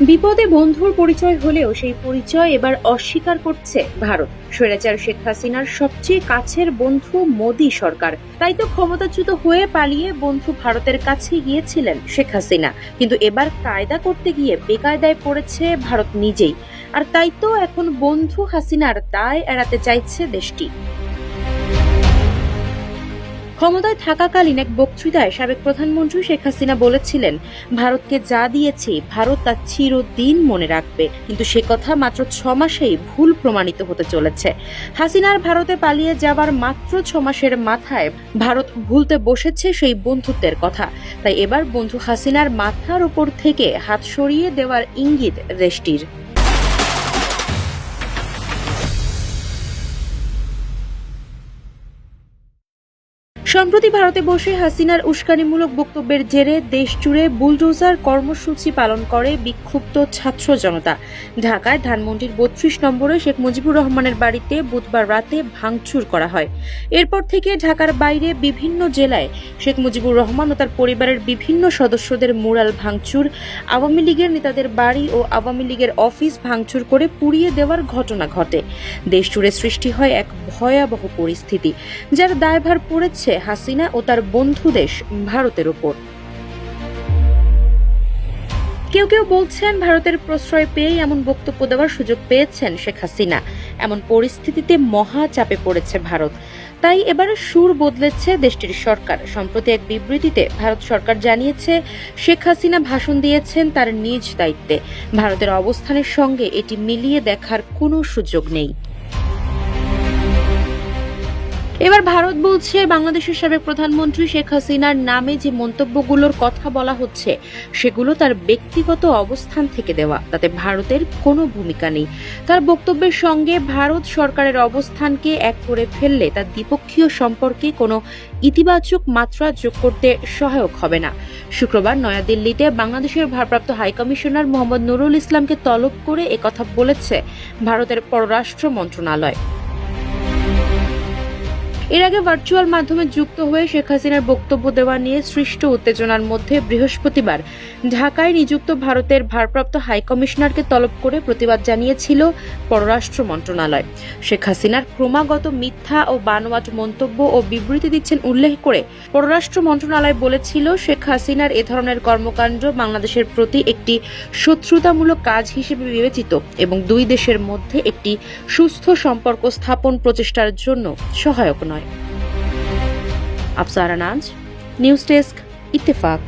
বিপদে বন্ধুর পরিচয় হলেও সেই পরিচয় এবার অস্বীকার করছে ভারত। স্বৈরাচার শেখ হাসিনার সবচেয়ে কাছের বন্ধু মোদী সরকার। তাই তো ক্ষমতাচ্যুত হয়ে পালিয়ে বন্ধু ভারতের কাছে গিয়েছিলেন শেখ হাসিনা। কিন্তু এবার কায়দা করতে গিয়ে বেকায়দায় পড়েছে ভারত নিজেই। আর তাই তো এখন বন্ধু হাসিনার দায় এড়াতে চাইছে দেশটি। ক্ষমতায় থাকাকালীন এক বক্তৃতায় সাবেক প্রধানমন্ত্রী শেখ হাসিনা বলেছিলেন, ভারতকে যা দিয়েছি, ভারত তা চিরদিন মনে রাখবে। কিন্তু সে কথা মাত্র ছ মাসেই ভুল প্রমাণিত হতে চলেছে। হাসিনার ভারতে পালিয়ে যাবার মাত্র ছ মাসের মাথায় ভারত ভুলতে বসেছে সেই বন্ধুত্বের কথা। তাই এবার বন্ধু হাসিনার মাথার উপর থেকে হাত সরিয়ে দেওয়ার ইঙ্গিত দেশটির সম্প্রতি ভারতে বসে হাসিনার উস্কানিমূলক বক্তব্যের জেরে দেশ জুড়ে বুলডোজার কর্মসূচি পালন করে বিক্ষুব্ধ ছাত্র জনতা। ঢাকায় ধানমন্ডির বত্রিশ নম্বরে শেখ মুজিবুর রহমানের বাড়িতে বুধবার রাতে ভাঙচুর করা হয়। এরপর থেকে ঢাকার বাইরে বিভিন্ন জেলায় শেখ মুজিবুর রহমান ও তার পরিবারের বিভিন্ন সদস্যদের মুরাল ভাঙচুর, আওয়ামী লীগের নেতাদের বাড়ি ও আওয়ামী লীগের অফিস ভাঙচুর করে পুড়িয়ে দেওয়ার ঘটনা ঘটে। দেশ জুড়ে সৃষ্টি হয় এক ভয়াবহ পরিস্থিতি, যার দায়ভার পড়েছে হাসিনা ও তার বন্ধু দেশ ভারতের ওপর কেউ কেউ বলছেন ভারতের প্রশ্রয় পেয়েই এমন বক্তব্য দেওয়ার সুযোগ পেয়েছেন শেখ হাসিনা। এমন পরিস্থিতিতে মহা চাপে পড়েছে ভারত। তাই এবারে সুর বদলেছে দেশটির সরকার। সম্প্রতি এক বিবৃতিতে ভারত সরকার জানিয়েছে, শেখ হাসিনা ভাষণ দিয়েছেন তার নিজ দায়িত্বে। ভারতের অবস্থানের সঙ্গে এটি মিলিয়ে দেখার কোনো সুযোগ নেই। এবার ভারত বলছে, বাংলাদেশের সাবেক প্রধানমন্ত্রী শেখ হাসিনার নামে যে মন্তব্যগুলোর কথা বলা হচ্ছে, সেগুলো তার ব্যক্তিগত অবস্থান থেকে দেওয়া। তাতে ভারতের কোনো ভূমিকা নেই। তার বক্তব্যের সঙ্গে ভারত সরকারের অবস্থানকে এক করে ফেললে তার দ্বিপক্ষীয় সম্পর্কে কোনো ইতিবাচক মাত্রা যোগ করতে সহায়ক হবে না। শুক্রবার নয়াদিল্লিতে বাংলাদেশের ভারপ্রাপ্ত হাইকমিশনার মোহাম্মদ নুরুল ইসলামকে তলব করে একথা বলেছে ভারতের পররাষ্ট্র মন্ত্রণালয়। এর আগে ভার্চুয়াল মাধ্যমে যুক্ত হয়ে শেখ হাসিনার বক্তব্য দেওয়া নিয়ে সৃষ্ট উত্তেজনার মধ্যে বৃহস্পতিবার ঢাকায় নিযুক্ত ভারতের ভারপ্রাপ্ত হাইকমিশনারকে তলব করে প্রতিবাদ জানিয়েছিল পররাষ্ট্র মন্ত্রণালয়। শেখ হাসিনার ক্রমাগত মিথ্যা ও বানোয়াট মন্তব্য ও বিবৃতি দিচ্ছেন উল্লেখ করে পররাষ্ট্র মন্ত্রণালয় বলেছিল, শেখ হাসিনার এ ধরনের কর্মকাণ্ড বাংলাদেশের প্রতি একটি শত্রুতামূলক কাজ হিসেবে বিবেচিত এবং দুই দেশের মধ্যে একটি সুস্থ সম্পর্ক স্থাপন প্রচেষ্টার জন্য সহায়ক নয়। Afsara Naz news desk Ittefaq.